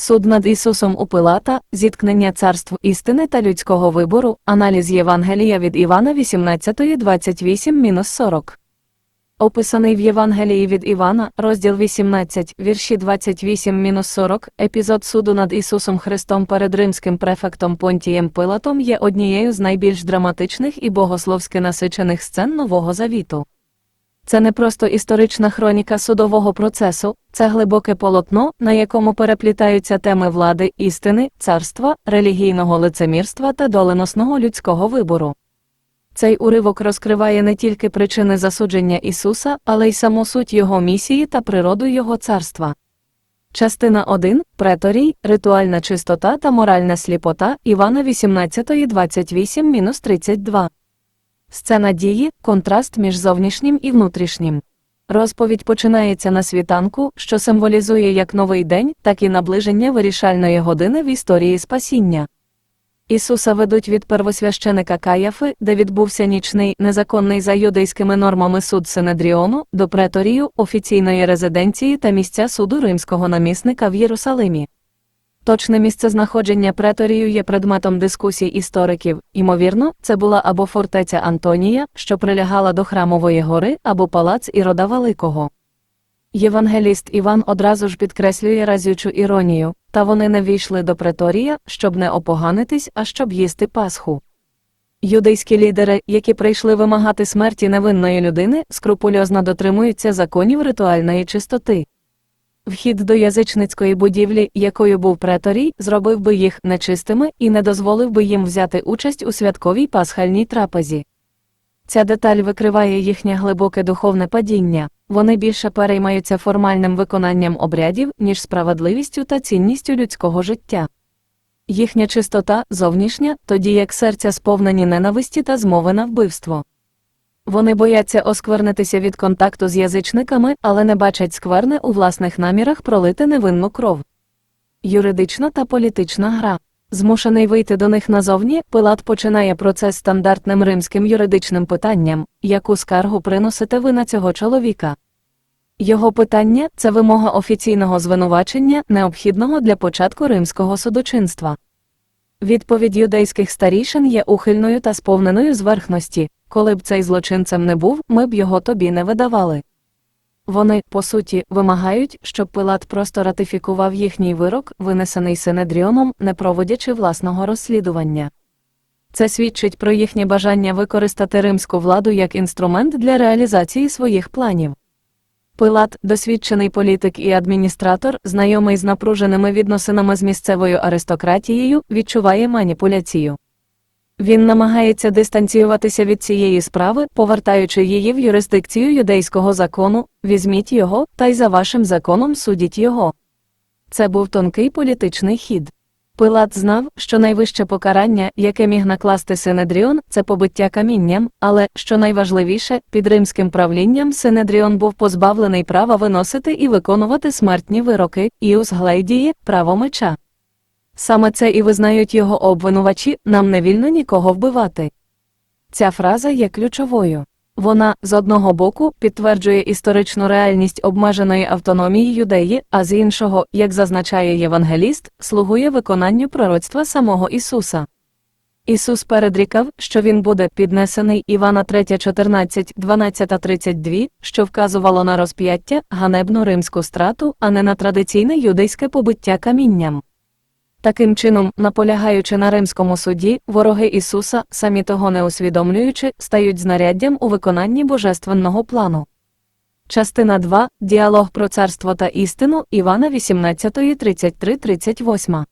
Суд над Ісусом у Пилата, зіткнення царств істини та людського вибору, аналіз Євангелія від Івана 18.28-40. Описаний в Євангелії від Івана, розділ 18, вірші 28-40, епізод суду над Ісусом Христом перед римським префектом Понтієм Пилатом є однією з найбільш драматичних і богословськи насичених сцен Нового Завіту. Це не просто історична хроніка судового процесу, це глибоке полотно, на якому переплітаються теми влади, істини, царства, релігійного лицемірства та доленосного людського вибору. Цей уривок розкриває не тільки причини засудження Ісуса, але й саму суть Його місії та природу Його царства. Частина 1. Преторій, ритуальна чистота та моральна сліпота Івана 18.28-32. Сцена дії контраст між зовнішнім і внутрішнім. Розповідь починається на світанку, що символізує як новий день, так і наближення вирішальної години в історії спасіння. Ісуса ведуть від первосвященика Каяфи, де відбувся нічний незаконний за юдейськими нормами суд Синедріону, до преторію, офіційної резиденції та місця суду римського намісника в Єрусалимі. Точне місце знаходження преторію є предметом дискусій істориків, ймовірно, це була або фортеця Антонія, що прилягала до храмової гори, або палац Ірода Великого. Євангеліст Іван одразу ж підкреслює разючу іронію, та вони не війшли до преторія, щоб не опоганитись, а щоб їсти Пасху. Юдейські лідери, які прийшли вимагати смерті невинної людини, скрупульозно дотримуються законів ритуальної чистоти. Вхід до язичницької будівлі, якою був преторій, зробив би їх нечистими і не дозволив би їм взяти участь у святковій пасхальній трапезі. Ця деталь викриває їхнє глибоке духовне падіння, вони більше переймаються формальним виконанням обрядів, ніж справедливістю та цінністю людського життя. Їхня чистота зовнішня, тоді як серця сповнені ненависті та змови на вбивство. Вони бояться осквернитися від контакту з язичниками, але не бачать скверни у власних намірах пролити невинну кров. Юридична та політична гра. Змушений вийти до них назовні, Пилат починає процес стандартним римським юридичним питанням, яку скаргу приносите ви на цього чоловіка. Його питання це вимога офіційного звинувачення, необхідного для початку римського судочинства. Відповідь юдейських старішин є ухильною та сповненою зверхності коли б цей злочинцем не був, ми б його тобі не видавали. Вони, по суті, вимагають, щоб Пилат просто ратифікував їхній вирок, винесений Синедріоном, не проводячи власного розслідування. Це свідчить про їхнє бажання використати римську владу як інструмент для реалізації своїх планів. Пилат, досвідчений політик і адміністратор, знайомий з напруженими відносинами з місцевою аристократією, відчуває маніпуляцію. Він намагається дистанціюватися від цієї справи, повертаючи її в юрисдикцію юдейського закону, візьміть його, та й за вашим законом судіть його. Це був тонкий політичний хід. Пилат знав, що найвище покарання, яке міг накласти Синедріон, це побиття камінням, але, що найважливіше, під римським правлінням Синедріон був позбавлений права виносити і виконувати смертні вироки, іус глейдії, право меча. Саме це і визнають його обвинувачі, нам не вільно нікого вбивати. Ця фраза є ключовою. Вона, з одного боку, підтверджує історичну реальність обмеженої автономії юдеї, а з іншого, як зазначає євангеліст, слугує виконанню пророцтва самого Ісуса. Ісус передрікав, що він буде піднесений Івана 3, 14, 12, 32, що вказувало на розп'яття, ганебну римську страту, а не на традиційне юдейське побиття камінням. Таким чином, наполягаючи на римському суді, вороги Ісуса, самі того не усвідомлюючи, стають знаряддям у виконанні божественного плану. Частина 2. Діалог про царство та істину Івана 18.33-38.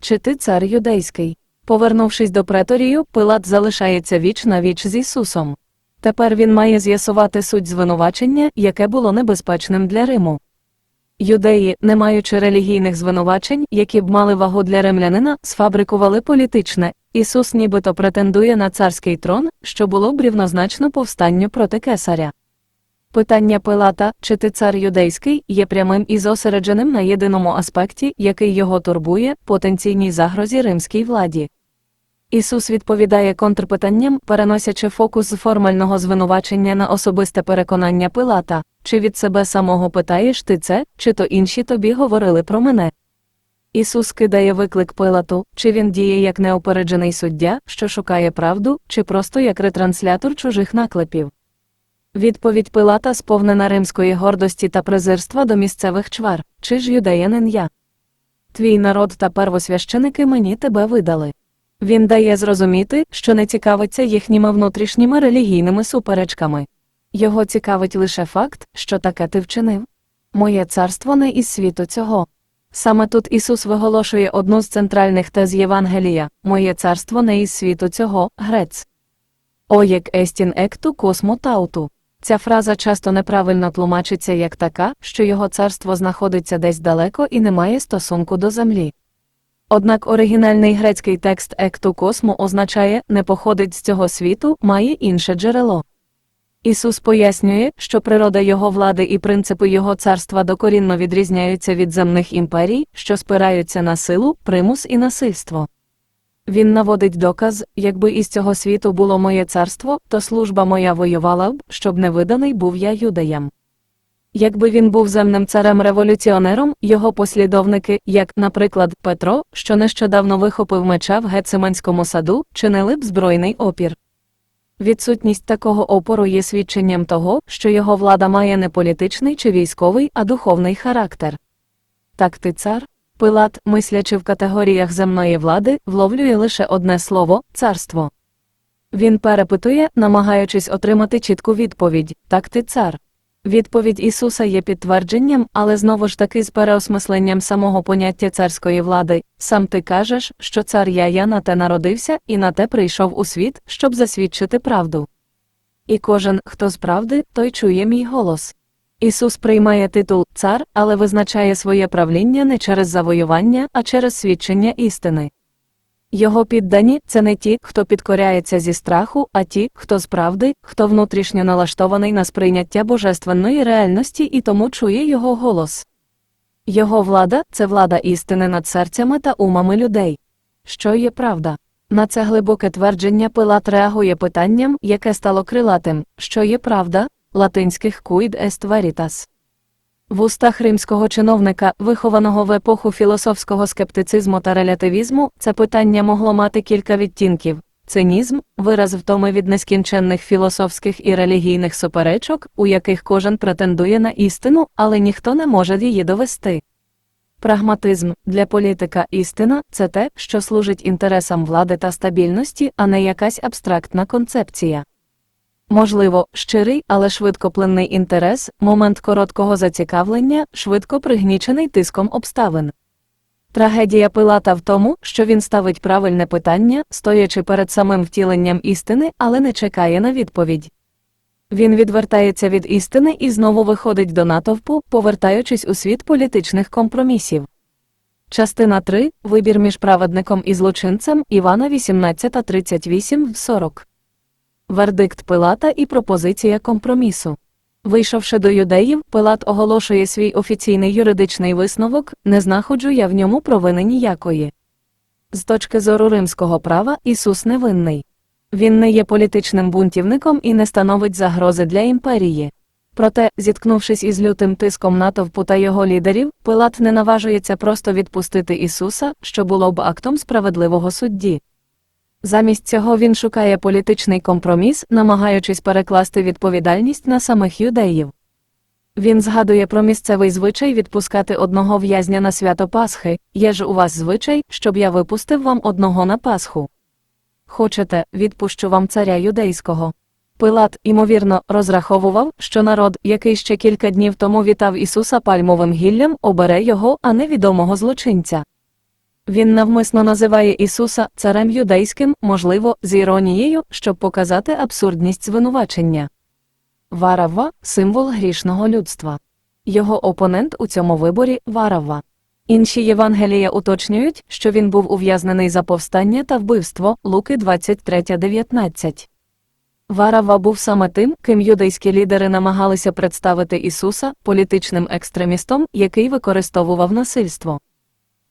Чи ти цар юдейський? Повернувшись до преторію, Пилат залишається віч на віч з Ісусом. Тепер він має з'ясувати суть звинувачення, яке було небезпечним для Риму. Юдеї, не маючи релігійних звинувачень, які б мали вагу для римлянина, сфабрикували політичне. Ісус нібито претендує на царський трон, що було б рівнозначно повстанню проти кесаря. Питання Пилата, чи ти цар юдейський, є прямим і зосередженим на єдиному аспекті, який його турбує, потенційній загрозі римській владі. Ісус відповідає контрпитанням, переносячи фокус з формального звинувачення на особисте переконання Пилата, чи від себе самого питаєш ти це, чи то інші тобі говорили про мене. Ісус кидає виклик Пилату, чи він діє як неопереджений суддя, що шукає правду, чи просто як ретранслятор чужих наклепів. Відповідь Пилата сповнена римської гордості та презирства до місцевих чвар, чи ж юдеянин я. Твій народ та первосвященики мені тебе видали. Він дає зрозуміти, що не цікавиться їхніми внутрішніми релігійними суперечками. Його цікавить лише факт, що таке ти вчинив. Моє царство не із світу цього. Саме тут Ісус виголошує одну з центральних тез Євангелія Моє царство не із світу цього, грец. О як естін екту космо тауту. Ця фраза часто неправильно тлумачиться як така, що його царство знаходиться десь далеко і не має стосунку до землі. Однак оригінальний грецький текст екту космо означає не походить з цього світу, має інше джерело. Ісус пояснює, що природа його влади і принципи його царства докорінно відрізняються від земних імперій, що спираються на силу, примус і насильство. Він наводить доказ, якби із цього світу було моє царство, то служба моя воювала б, щоб не виданий був я юдеям. Якби він був земним царем-революціонером, його послідовники, як, наприклад, Петро, що нещодавно вихопив меча в Гециманському саду, чинили б збройний опір. Відсутність такого опору є свідченням того, що його влада має не політичний чи військовий, а духовний характер. Так ти цар? Пилат, мислячи в категоріях земної влади, вловлює лише одне слово царство. Він перепитує, намагаючись отримати чітку відповідь так ти цар. Відповідь Ісуса є підтвердженням, але знову ж таки з переосмисленням самого поняття царської влади. Сам ти кажеш, що цар я я на те народився і на те прийшов у світ, щоб засвідчити правду. І кожен, хто з правди, той чує мій голос. Ісус приймає титул цар, але визначає своє правління не через завоювання, а через свідчення істини. Його піддані це не ті, хто підкоряється зі страху, а ті, хто з правди, хто внутрішньо налаштований на сприйняття божественної реальності і тому чує його голос. Його влада це влада істини над серцями та умами людей. Що є правда? На це глибоке твердження Пилат реагує питанням, яке стало крилатим, що є правда, латинських quid est veritas. В устах римського чиновника, вихованого в епоху філософського скептицизму та релятивізму, це питання могло мати кілька відтінків цинізм, вираз втоми від нескінченних філософських і релігійних суперечок, у яких кожен претендує на істину, але ніхто не може її довести. Прагматизм для політика істина це те, що служить інтересам влади та стабільності, а не якась абстрактна концепція. Можливо, щирий, але швидкоплинний інтерес, момент короткого зацікавлення, швидко пригнічений тиском обставин. Трагедія Пилата в тому, що він ставить правильне питання, стоячи перед самим втіленням істини, але не чекає на відповідь. Він відвертається від істини і знову виходить до натовпу, повертаючись у світ політичних компромісів. Частина 3. Вибір між праведником і злочинцем Івана 18.38 40 Вердикт Пилата і пропозиція компромісу. Вийшовши до юдеїв, Пилат оголошує свій офіційний юридичний висновок не знаходжу я в ньому провини ніякої. З точки зору римського права Ісус невинний. Він не є політичним бунтівником і не становить загрози для імперії. Проте, зіткнувшись із лютим тиском натовпу та його лідерів, Пилат не наважується просто відпустити Ісуса, що було б актом справедливого судді. Замість цього він шукає політичний компроміс, намагаючись перекласти відповідальність на самих юдеїв. Він згадує про місцевий звичай відпускати одного в'язня на свято Пасхи, є ж у вас звичай, щоб я випустив вам одного на Пасху. Хочете, відпущу вам царя юдейського. Пилат, ймовірно, розраховував, що народ, який ще кілька днів тому вітав Ісуса пальмовим гіллям, обере його, а не відомого злочинця. Він навмисно називає Ісуса царем юдейським, можливо, з іронією, щоб показати абсурдність звинувачення. Варавва символ грішного людства. Його опонент у цьому виборі Варавва. Інші Євангелія уточнюють, що він був ув'язнений за повстання та вбивство Луки 23.19. Варавва був саме тим, ким юдейські лідери намагалися представити Ісуса політичним екстремістом, який використовував насильство.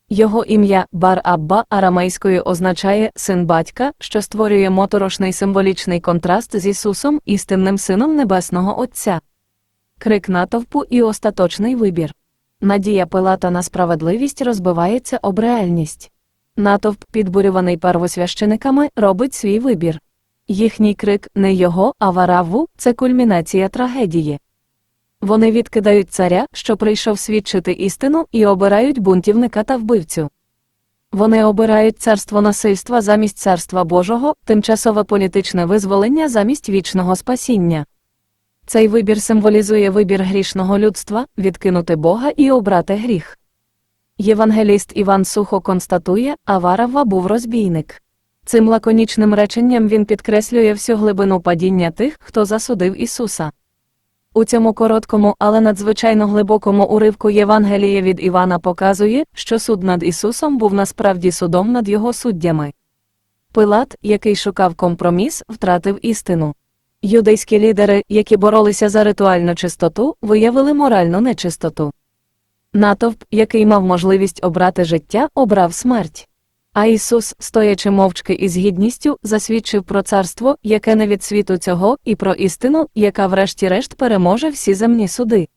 Його ім'я Бар Абба арамейською означає син батька, що створює моторошний символічний контраст з Ісусом, істинним сином Небесного Отця. Крик натовпу і остаточний вибір. Надія Пилата на справедливість розбивається об реальність. Натовп, підбурюваний первосвящениками, робить свій вибір. Їхній крик не його, а вараву це кульмінація трагедії. Вони відкидають царя, що прийшов свідчити істину, і обирають бунтівника та вбивцю. Вони обирають царство насильства замість царства Божого, тимчасове політичне визволення замість вічного спасіння. Цей вибір символізує вибір грішного людства відкинути Бога і обрати гріх. Євангеліст Іван сухо констатує, Аварава був розбійник. Цим лаконічним реченням він підкреслює всю глибину падіння тих, хто засудив Ісуса. У цьому короткому, але надзвичайно глибокому уривку Євангелія від Івана показує, що суд над Ісусом був насправді судом над його суддями. Пилат, який шукав компроміс, втратив істину. Юдейські лідери, які боролися за ритуальну чистоту, виявили моральну нечистоту. Натовп, який мав можливість обрати життя, обрав смерть. А Ісус, стоячи мовчки і з гідністю, засвідчив про царство, яке не від світу цього, і про істину, яка врешті-решт переможе всі земні суди.